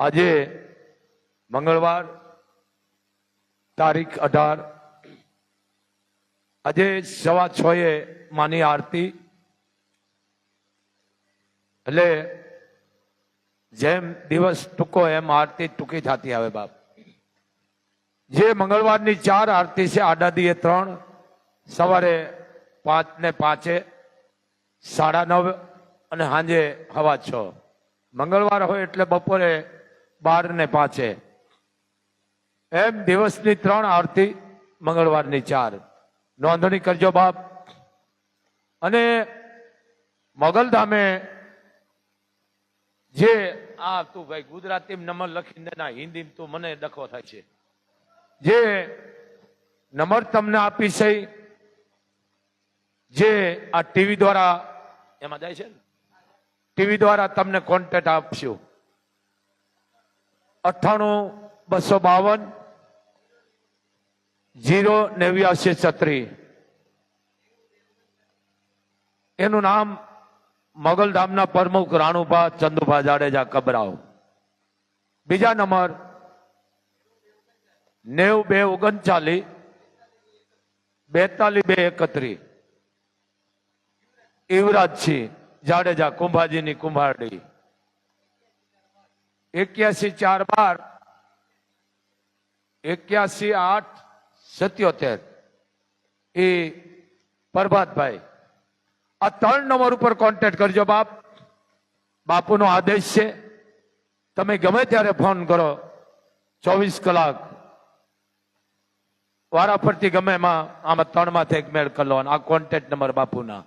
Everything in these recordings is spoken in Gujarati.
આજે મંગળવાર, તારીખ અઢાર. આજે સવા છ એ માની આરતી. એટલે જેમ દિવસ ટૂંકો એમ આરતી ટૂંકી થતી આવે બાપ. જે મંગળવારની ચાર આરતી છે, આડાદીએ ત્રણ, સવારે પાંચ ને પાંચે, સાડા નવ અને સાંજે હવા છ. મંગળવાર હોય એટલે બપોરે બાર ને પાંચે. એમ દિવસની ત્રણ આરતી, મંગળવારની ચાર. નોંધણી કરજો બાપ. અને મોગલધામે જે આ તું ભાઈ ગુજરાતી નંબર લખીને ના હિન્દી તું મને ડખો થાય છે. જે નંબર તમને આપી છે, જે આ ટીવી દ્વારા, એમાં જાય છે ટીવી દ્વારા તમને કોન્ટેક્ટ આપશું. અઠ્ઠાણું, બસો બાવન, જીરો નેવ્યાસી છત્રી. એનું નામ મોગલધામના પ્રમુખ રાણુભા ચંદુભા જાડેજા કબરાવ. બીજા નંબર નેવ બે ઓગણચાલીસ બેતાલીસ બે એકત્રીસ યુવરાજસિંહ જાડેજા કુંભાજીની કુંભારડી. એક્યાસી ચાર બાર, એક્યાસી આઠ, સત્યોતેર. એ પ્રભાતભાઈ આ ત્રણ નંબર ઉપર કોન્ટેક્ટ કરજો બાપ. બાપુનો આદેશ છે. તમે ગમે ત્યારે ફોન કરો. ચોવીસ કલાક. વારાફરતી ગમે એમાં, આમાં ત્રણમાંથી એક મેળ કરી લો આ કોન્ટેક્ટ નંબર બાપુના.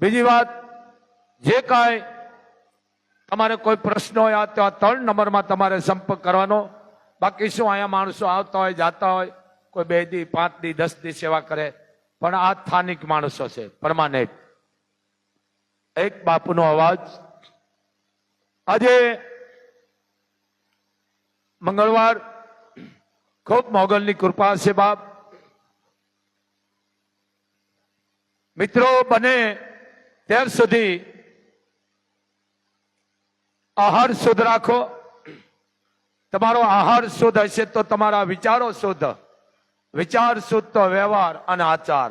બીજી વાત, જે કાંઈ તમારે કોઈ પ્રશ્ન હોય આ તો આ ત્રણ નંબરમાં તમારે સંપર્ક કરવાનો. બાકી શું અહીંયા માણસો આવતા હોય, જાતા હોય, કોઈ બે દી, પાંચ દી, દસ દી સેવા કરે. પણ આ સ્થાનિક માણસો છે પરમાનેન્ટ એક બાપુનો અવાજ. આજે મંગળવાર ખૂબ મોગલની કૃપા છે બાપ. મિત્રો બને ત્યાર સુધી આહાર શુદ્ધ રાખો. તમારો આહાર શુદ્ધ હશે તો તમારા વિચારો શુદ્ધ વિચાર શુદ્ધ તો વ્યવહાર અને આચાર.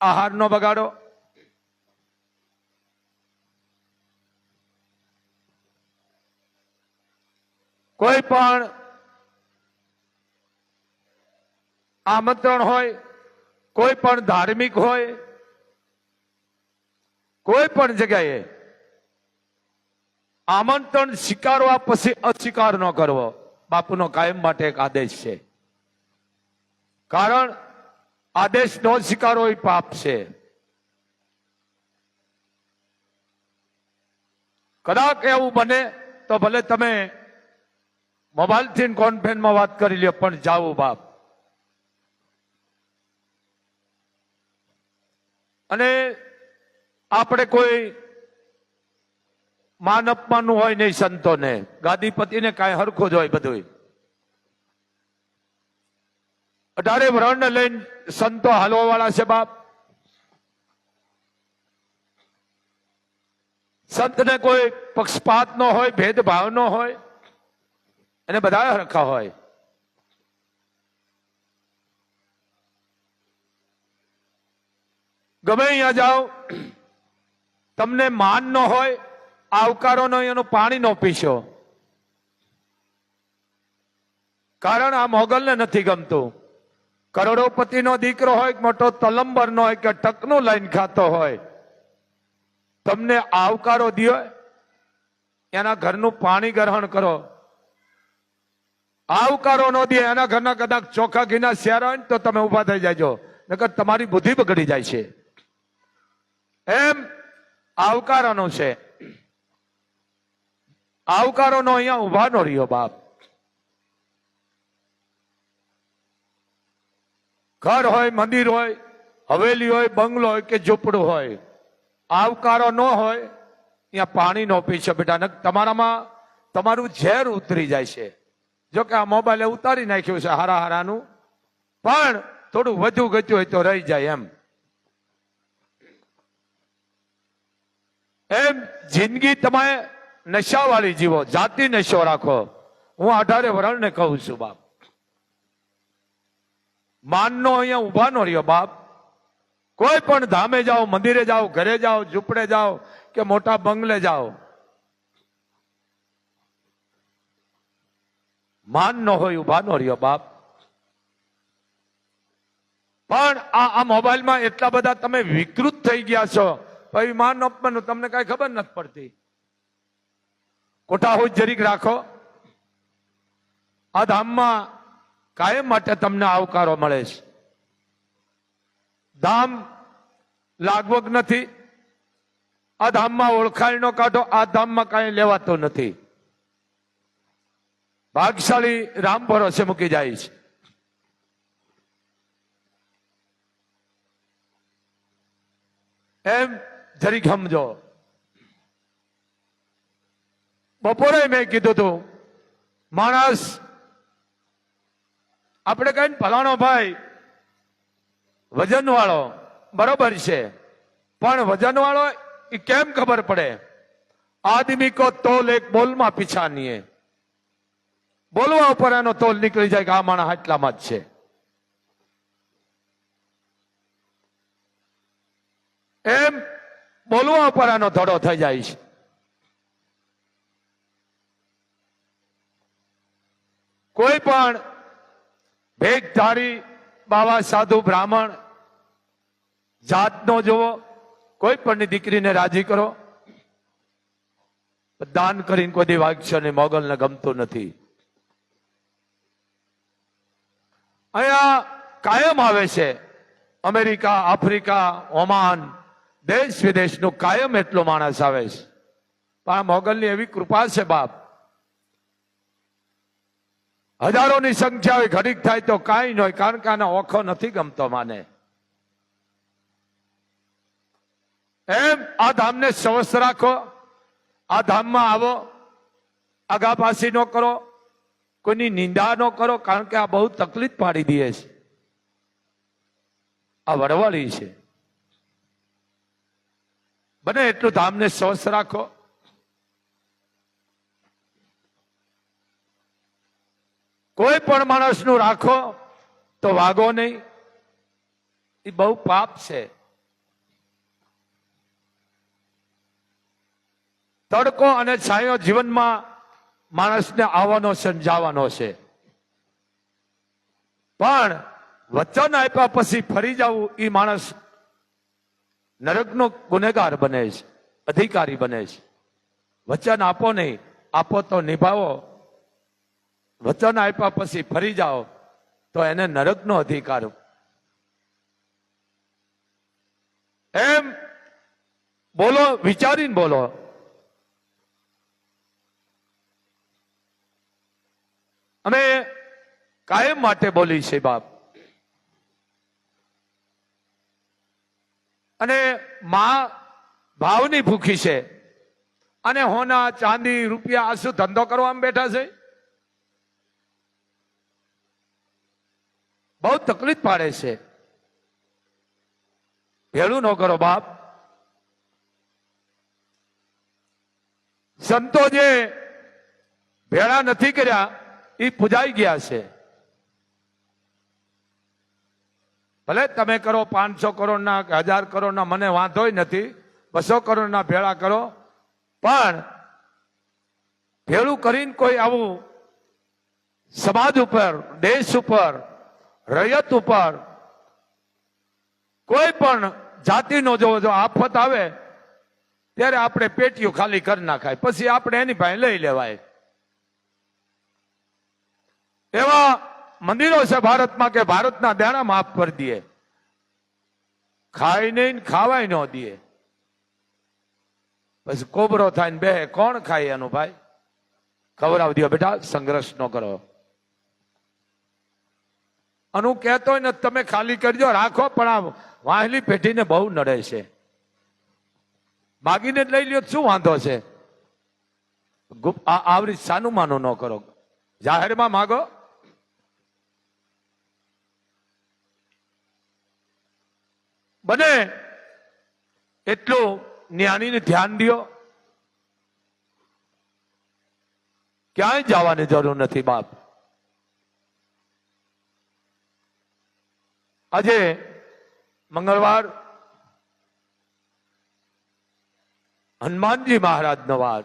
આહાર નો બગાડો. કોઈ પણ આમંત્રણ હોય, કોઈ પણ ધાર્મિક હોય, કોઈ પણ જગ્યાએ આમંત્રણ સ્વીકારવા પછી અસ્વીકાર ન કરવો. બાપુનો કાયમ માટે એક આદેશ છે. કારણ આદેશ ન સ્વીકારો એ પાપ છે. કદાચ એવું બને તો ભલે તમે મોબાઈલથી કોન્ફરન્સમાં વાત કરી લ્યો, પણ જાઓ બાપ. અને આપણે કોઈ માન અપમાનનું હોય નહીં સંતોને. ગાદીપતિને કાંઈ હરખું જ હોય બધું અઢારે વર્ણ લઈને સંતો હાલવા વાળા છે બાપ. સંતને કોઈ પક્ષપાત નો હોય, ભેદભાવ નો હોય અને બધા હરખા હોય. ગમે અહીંયા જાઓ, તમને માન નો હોય આવકારો નો એનું પાણી નો પીશો. કારણ આ મોગલને નથી ગમતું. કરોડોપતિ નો દીકરો હોય મોટો તલંબર નો હોય કે ટકનું લાઈન ખાતો હોય, તમને આવકારો દિયો, એના ઘરનું પાણી ગ્રહણ કરો. આવકારો ન દે એના ઘરના કદાચ ચોખા ઘીના શેર હોય ને તો તમે ઊભા થઈ જાયજો નકર તમારી બુદ્ધિ બગડી જાય છે. એમ આવકારાનું છે. આવકારોનો અહીંયા ઊભા નો રહ્યો બાપ. ઘર હોય, મંદિર હોય, હવેલી હોય, બંગલો હોય કે ઝૂંપડું હોય, આવકારો ન હોય અહીંયા પાણી નો પીશો બેટા. નક તમારામાં તમારું ઝેર ઉતરી જાય છે. જો કે આ મોબાઈલે ઉતારી નાખ્યું છે હારા હારાનું. પણ થોડું વધુ ગત્યું હોય તો રહી જાય એમ. એમ જિંદગી તમે નશાવાળી જીવો જાતિ નશો રાખો. હું અઢારે વરણને કહું છું, બાપ. માનનો અહીંયા ઊભા નો રહ્યો, બાપ. કોઈ પણ ધામે જાઓ, મંદિરે જાઓ, ઘરે જાઓ, ઝૂંપડે જાઓ કે મોટા બંગલે જાઓ. માન નો હોય ઊભા નો રહ્યો, બાપ. પણ આ આ મોબાઈલમાં એટલા બધા તમે વિકૃત થઈ ગયા છો. પછી માન અપમાન તમને કઈ ખબર નથી પડતી. કોઠા હોય જરીક રાખો. આ ધામમાં કાયમ માટે તમને આવકારો મળે છે. ધામ લાગવગ નથી. આ ધામમાં ઓળખાણનો કાઢો, આ ધામમાં કાંઈ લેવાતો નથી. ભાગશાળી રામ ભરોસે મૂકી જાય છે. એમ જરીક સમજો. બપોરે મેં કીધું તું, માણસ, આપણે કઈ ફલાણો ભાઈ વજન વાળો બરોબર છે, પણ વજન વાળો એ કેમ ખબર પડે? આદમી કો તોલ એક બોલમાં પીછા નહીં હે. બોલવા ઉપર એનો તોલ નીકળી જાય કે આ માણસ આટલામાં જ છે. એમ બોલવા ઉપર એનો ધડો થઈ જાય છે. કોઈ પણ ભેગધારી બાવા સાધુ બ્રાહ્મણ જાતનો જુઓ, કોઈ પણની દીકરીને રાજી કરો. દાન કરીને કોઈ દી વાગશે ને મોગલને ગમતું નથી. અહીંયા કાયમ આવે છે. અમેરિકા, આફ્રિકા, ઓમાન, દેશ વિદેશનું કાયમ એટલો માણસ આવે છે. પણ આ મોગલની એવી કૃપા છે બાપ. હજારોની સંખ્યા હોય ઘડીક થાય તો કાંઈ ન હોય, કારણ કે આને ઓખો નથી ગમતો માને. એમ આ ધામને સ્વસ્થ રાખો, આ ધામમાં આવો, આગાપાસી ન કરો, કોઈની નિંદા ન કરો, કારણ કે આ બહુ તકલીફ પાડી દે છે. આ વડવાળી છે. બને એટલું ધામને સ્વસ્થ રાખો. કોઈ પણ માણસનું રાખો તો વાગો નહીં. એ બહુ પાપ છે. તડકો અને છાંયો જીવનમાં માણસને આવવાનો છે ને છે. પણ વચન આપ્યા પછી ફરી જવું, એ માણસ નરકનો ગુનેગાર બને છે, અધિકારી બને છે. વચન આપો નહીં, આપો તો નિભાવો. વચન આપ્યા પછી ફરી જાઓ, તો એને નરકનો અધિકાર. એમ બોલો, વિચારીને બોલો. અમે કાયમ માટે બોલી છે બાપ. અને માં ભાવની ભૂખી છે. અને હોના, ચાંદી, રૂપિયા આ શું ધંધો કરવામાં બેઠા છે. બહુ તકલીફ પાડે છે. ભેળું ન કરો બાપ. સંતો જે ભેળા નથી કર્યા, એ પૂજાઈ ગયા છે. ભલે તમે કરો પાંચસો કરોડના, હજાર કરોડના, મને વાંધોય નથી, બસો કરોડના ભેળા કરો, પણ ભેળું કરીને કોઈ આવું સમાજ ઉપર, દેશ ઉપર રયત ઉપર કોઈ પણ જાતિનો જો જો આફત આવે, ત્યારે આપણે પેટીઓ ખાલી કરી નાખાય. પછી આપણે એની પાસે લઈ લેવાય. એવા મંદિરો છે ભારતમાં કે ભારતના દેણા માફ કરી દે ખાય નહીં ખાવાય ન દે પછી કોબરો થાય ને બે કોણ ખાય એનું ભાઈ? ખવડાવી દો બેટા, સંઘર્ષ ન કરો. અને હું કહેતો હોય ને, તમે ખાલી કરજો, રાખો, પણ આ વાહલી પેઢીને બહુ નડે છે. માગીને જ લઈ લ્યો, શું વાંધો છે? આવરી સાનું માનું ન કરો. જાહેરમાં માગો. બને એટલું જ્ઞાનીને ધ્યાન દ્યો. ક્યાંય જવાની જરૂર નથી બાપ. આજે મંગળવાર હનુમાનજી મહારાજ નો વાર.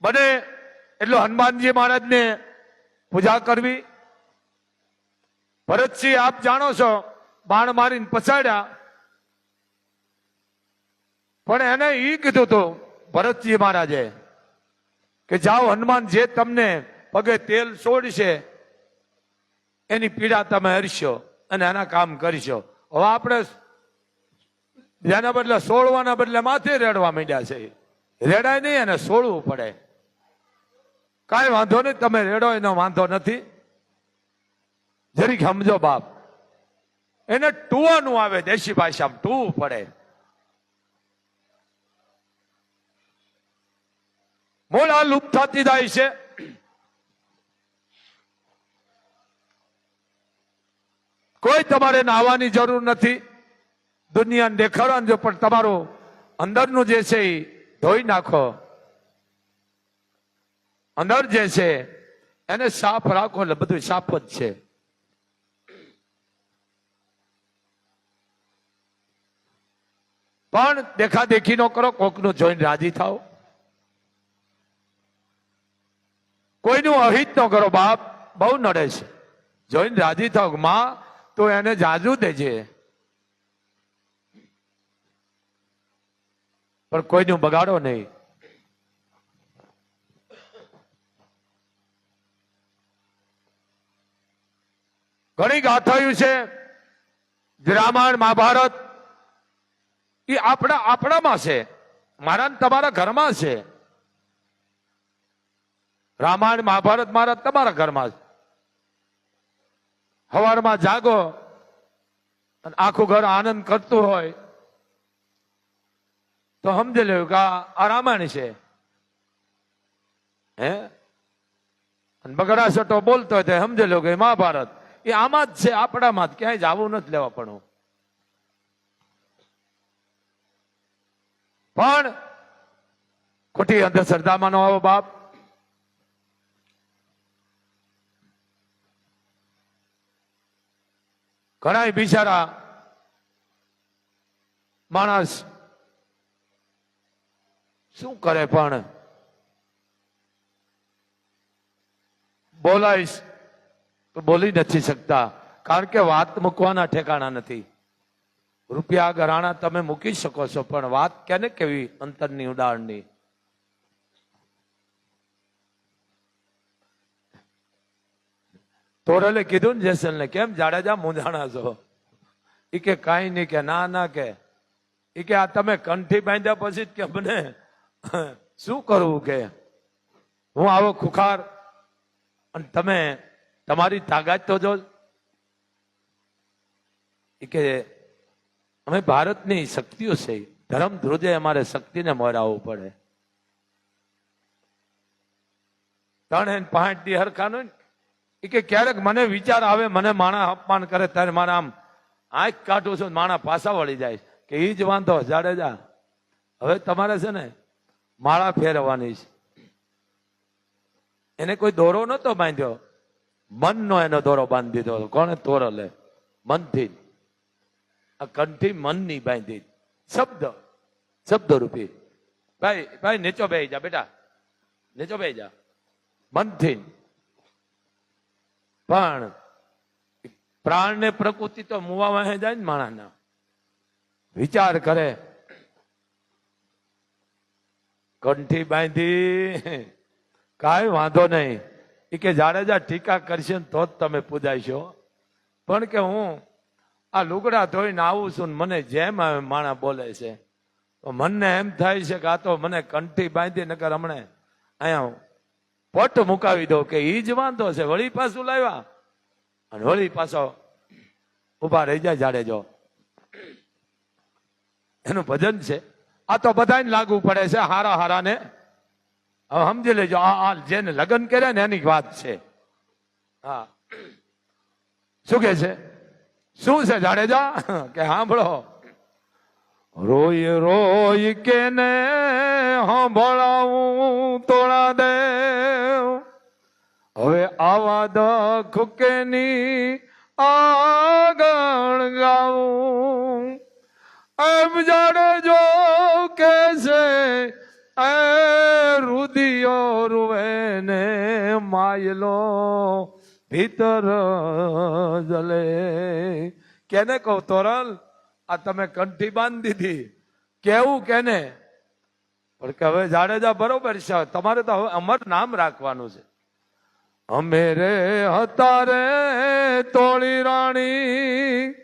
બને એટલો હનુમાનજી મહારાજને પૂજા કરવી. ભરતસિંહ આપ જાણો છો, બાણ મારીને પછાડ્યા. પણ એને એ કીધું હતું ભરતસિંહ મહારાજે, કે જાઓ હનુમાન, જે તમને પગે તેલ છોડશે, એની પીડા તમે હરશો અને એના કામ કરશો. હવે આપણે જેના બદલે સોળવાના બદલે માથે રેડવા માંડ્યા છે. રેડાય નહીં અને સોળવું પડે. કાંઈ વાંધો નહીં, તમે રેડો, એનો વાંધો નથી. જરીક સમજો બાપ. એને ટુવાનું આવે, દેશી ભાષામાં ટુવું પડે. આ લુપ્ત થતી જાય છે. કોઈ તમારે નાહવાની જરૂર નથી. દુનિયાને દેખાડવાનું જો, પણ તમારું અંદરનું જે છે એ ધોઈ નાખો. અંદર જે છે, એને સાફ રાખો, એટલે બધું સાફ જ છે. પણ દેખાદેખી ન કરો, કોકનું જોઈને રાજી થાવ કોઈનું અહિત ન કરો, બાપ બહુ નડે છે. જોઈને રાજી થાવમાં તો એને જાજુ દેજે. પણ કોઈનું બગાડો નહીં. ઘણી ગાથાયું છે રામાયણ મહાભારત, એ આપણા આપણામાં છે. મારા તમારા ઘરમાં છે. રામાયણ, મહાભારત મારા તમારા ઘરમાં છે. સવારમાં જાગો અને આખું ઘર આનંદ કરતું હોય તો સમજી લેવું કે આ રામાયણ છે. હે? અને બગડાસટો બોલતો હોય તો સમજી લેવું કે મહાભારત, એ આમાં જ છે, આપણામાં જ. ક્યાંય જવું નથી લેવા પણ પણ ખોટી અંધશ્રદ્ધામાં નો આવો બાપ ઘણા બિચારા માણસ શું કરે પણ? બોલાઈશ તો બોલી નથી શકતા. કારણ કે વાત મૂકવાના ઠેકાણા નથી. રૂપિયા ગરાણા તમે મૂકી શકો છો, પણ વાત કેને કેવી અંતરની ઉડાણની તોરલે કીધું ને જેસલ ને કેમ? જાડેજા મૂંઝાણા છો. ઈ કે કાંઈ નહીં કે, ના ના કે. ઈ કે આ તમે કંઠી બાંધ્યા પછી જ કે મને, શું કરવું કે? હું આવો ખુખાર. અને તમે, તમારી તાકાત તો જો. કે અમે ભારતની શક્તિઓ છે. ધર્મ ધ્રુજે અમારે શક્તિને મરાવવું પડે. ત્રણ પાંચ દી હરખાનું એ કે ક્યારેક મને વિચાર આવે, મને માણા અપમાન કરે, ત્યારે મારા આમ આંખ કાઢું છું માણા પાછા વળી જાય કે એ જ વાંધો જાડેજા હવે તમારે છે ને માળા ફેરવવાની છે. એને કોઈ દોરો નતો બાંધ્યો. મનનો એનો દોરો બાંધી દીધો. કોણે તોરો લે? મનથી. આ કંઠી મનની બાંધી. શબ્દ. શબ્દ રૂપી ભાઈ ભાઈ નીચો બે જા બેટા. નીચો બે જા. મનથી પણ પ્રાણ ને પ્રકૃતિ તો મુવા વાહે જાય ને માણાના વિચાર કરે. કંઠી બાંધી. કાંઈ વાંધો નહીં. એ કે જાડેજા ટીકા કરશે ને તો જ તમે પૂજાઈશો પણ કે હું આ લુગડા ધોઈને આવું છું ને મને જેમ આવે માણા બોલે છે. મને એમ થાય છે કે આ તો મને કંઠી બાંધી નકર હમણે અહીંયા પટ મુકાવી દો કે એ જ વાંધો છે. વળી પાછું લાવ્યા. અને વળી પાછો ઊભા રહી જાય જાડેજો એનું ભજન છે. આ તો બધાને લાગુ પડે છે હારા હારાને. હવે સમજી લેજો, આ આ જેને લગ્ન કર્યા ને એની વાત છે. હા. શું કે છે? શું છે જાડેજા? કે સાંભળો. રોય રોય કેને હંભળાવું તોળા દેવ? હવે આવા દખ કેની આગળ ગાવું? એમ જાણે જો કે છે એ રુદિયો રૂવે ને માયલો ભીતર જલે. કેને કહું, તોરલ? આ તમે કંઠી બાંધી દીધી કેવું કેને? પણ કે હવે જાડેજા બરોબર છે. તમારે તો હવે અમર નામ રાખવાનું છે. અમે રે હતા રે તોળી રાણી,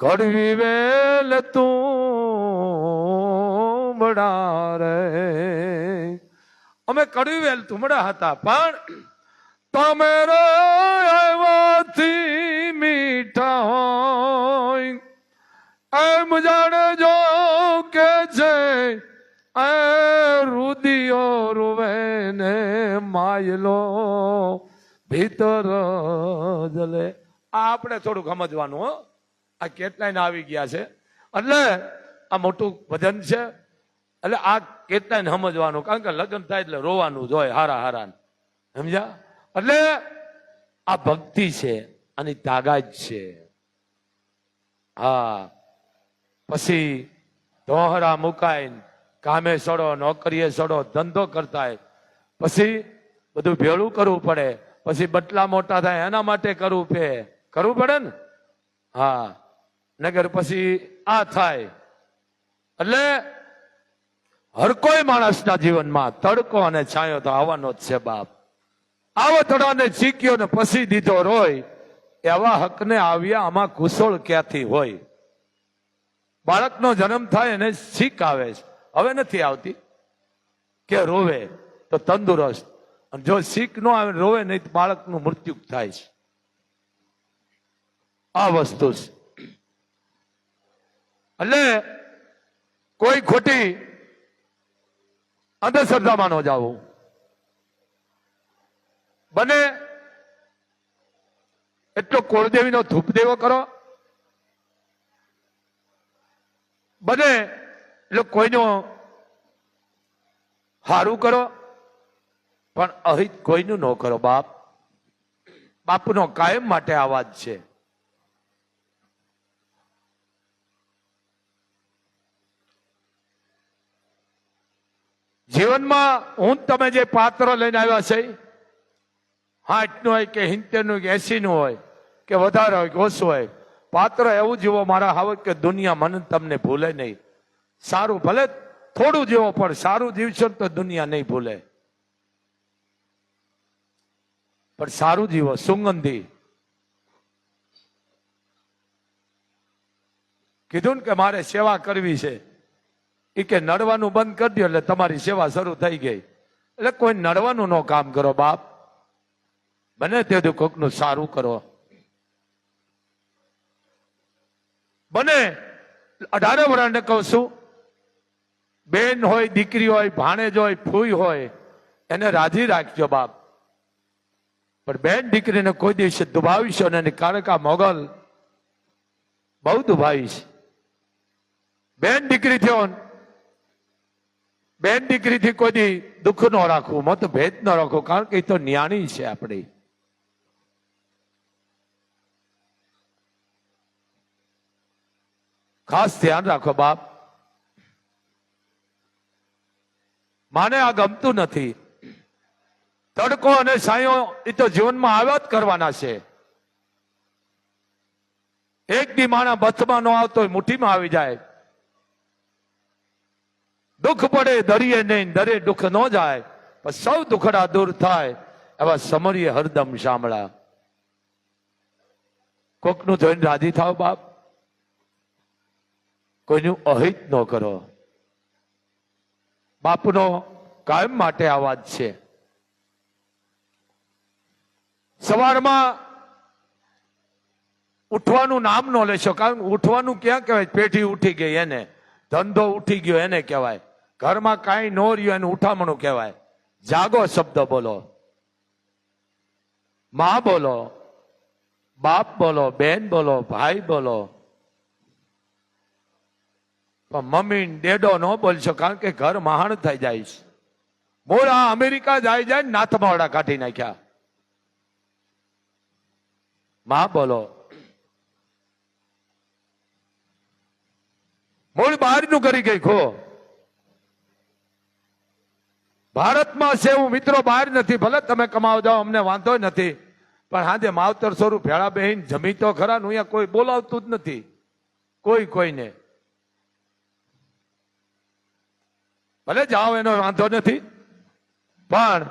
કડવી વેલ તું રે. અમે કડવી વેલ તુમડા હતા, પણ તમે રે મીઠા હોય. એમ જાણે જો કે છે એ રુદિયો રૂવે ને માયલો ભીતર જલે. આ આપણે થોડુંક સમજવાનું, હો. આ કેટલાય આવી ગયા છે? એટલે આ મોટું ભજન છે. એટલે આ કેટલાય સમજવાનું? કારણ કે લગ્ન થાય એટલે રોવાનું જ હોય, હારા હારા સમજ્યા? એટલે આ ભક્તિ છે, આની તાગાજ છે. હા. પછી દોહરા મુકાય કામે સડો, નોકરીએ સડો, ધંધો કરતા પછી બધું ભેળું કરવું પડે. પછી બટલા મોટા થાય, એના માટે કરવું પે. કરવું પડે ને? હા. નગર પછી આ થાય. એટલે હર કોઈ માણસના જીવનમાં તડકો અને છાંયો તો આવવાનો જ છે બાપ. આવો તડાને ચીક્યો ને પછી દીધો રોય, એવા હકને આવ્યા આમાં કુશળ ક્યાંથી હોય? બાળકનો જન્મ થાય એને શીખ આવે છે. હવે નથી આવતી. કે રોવે તો તંદુરસ્ત. અને જો શીખ ન આવે, રોવે નહીં તો બાળકનું મૃત્યુ થાય છે. આ વસ્તુ છે. એટલે કોઈ ખોટી અંધશ્રદ્ધામાં ન જાવું. બને એટલો કોળદેવીનો ધૂપ દેવો કરો. બને, એટલે કોઈનું હારું કરો, પણ અહિત કોઈનું ન કરો, બાપ. બાપનો કાયમ માટે આવાજ છે. જીવનમાં હું તમે જે પાત્ર લઈને આવ્યા છે હાટનું હોય કે હિંતેરનું કે એસીનું હોય કે વધારે હોય કે ઓછું હોય પાત્ર એવું જીવો મારા હાવત કે દુનિયા મને તમને ભૂલે નહીં. સારું ભલે થોડું જીવો, પણ સારું જીવશો તો દુનિયા નહીં ભૂલે. પણ સારું જીવો, સુગંધી. કીધું ને કે મારે સેવા કરવી છે. એ કે નડવાનું બંધ કરી દો એટલે તમારી સેવા શરૂ થઈ ગઈ. એટલે કોઈ નડવાનું નો કામ કરો બાપ. બને તે કોકનું સારું કરો. બને. અઢારે વરાને કહું છું, બેન હોય, દીકરી હોય, ભાણેજ હોય, ફૂઈ હોય, એને રાજી રાખજો બાપ. પણ બેન દીકરીને કોઈ દિવસે દુભાવીશો ને એની કારકા મોગલ બહુ દુભાવીશ. બેન દીકરી થયો બેન દીકરીથી કોઈ દુઃખ ન રાખવું મત ભેદ ન રાખવું, કારણ કે એ તો ન્યાણી છે આપણી. ખાસ ધ્યાન રાખો બાપ. માને આ ગમતું નથી. તડકો અને સાયો એ તો જીવનમાં આવ્યા જ કરવાના છે. એક બી માણા બથમાં ન આવતો હોય મુઠ્ઠીમાં આવી જાય. દુઃખ પડે દરિયે નહીં દરે દુઃખ ન જાય, પણ સૌ દુખડા દૂર થાય એવા સમરીએ હરદમ શામળા. કોકનું જોઈને રાજી થાવ બાપ. કોઈનું અહિત ન કરો. બાપનો કાયમ માટે આવાજ છે. સવારમાં ઉઠવાનું નામ ન લેશો, કારણ ઉઠવાનું ક્યાં કહેવાય? પેઢી ઉઠી ગઈ એને. ધંધો ઉઠી ગયો એને કહેવાય. ઘરમાં કાંઈ ન રહ્યું એનું ઉઠામણું કહેવાય. જાગો શબ્દ બોલો. માં બોલો, બાપ બોલો, બેન બોલો, ભાઈ બોલો. પણ મમ્મી ડેડો ન બોલશો કારણ કે ઘર મહાણ થઈ જાય છે. બોલ આ અમેરિકા જાય જાય નાથમાવડા કાઢી નાખ્યા. માં બોલો, મૂળ બહારનું કરી ગઈ ખો. ભારતમાં છે હું મિત્રો બહાર નથી, ભલે તમે કમાવ જાઓ, અમને વાંધો નથી. પણ હાજે માવતર સ્વરૂપ ભેળા બહેન જમી તો ખરા ને અહીંયા કોઈ બોલાવતું જ નથી. કોઈ કોઈને. ભલે જાઓ, એનો વાંધો નથી. પણ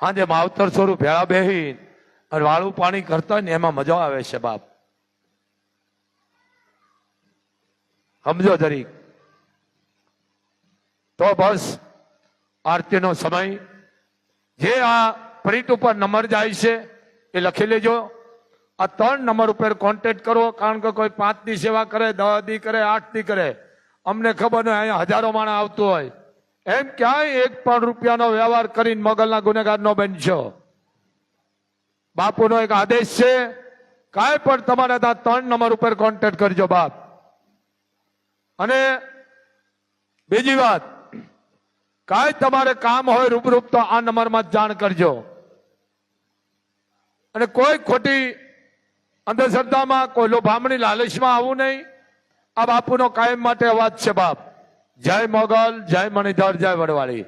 સાંજે માવતર સ્વરૂપ ભેળા બેહી અને વાળું પાણી કરતા હોય ને એમાં મજા આવે છે બાપ. સમજો જરીક. તો બસ આરતીનો સમય. જે આ પ્રિન્ટ ઉપર નંબર જાય છે એ લખી લેજો. આ ત્રણ નંબર ઉપર કોન્ટેક્ટ કરો, કારણ કે કોઈ પાંચની સેવા કરે દસ દી કરે આઠ દી કરે. અમને ખબર નહીં, અહીંયા હજારો માણસ આવતું હોય. એમ ક્યાંય એક પણ રૂપિયાનો વ્યવહાર કરીને મોગલના ગુનેગાર નો બનશો. બાપુનો એક આદેશ છે, કાંઈ પણ તમારે ત્યાં ત્રણ નંબર ઉપર કોન્ટેક્ટ કરજો બાપ. અને બીજી વાત, કાંઈ તમારે કામ હોય રૂબરૂપ તો આ નંબરમાં જાણ કરજો. અને કોઈ ખોટી અંધશ્રદ્ધામાં, કોઈ લોભામણી લાલચમાં આવું નહીં. આ બાપુનો કાયમ માટે અવાજ છે બાપ. જય મોગલ જય મણિધર જય વડવાળી.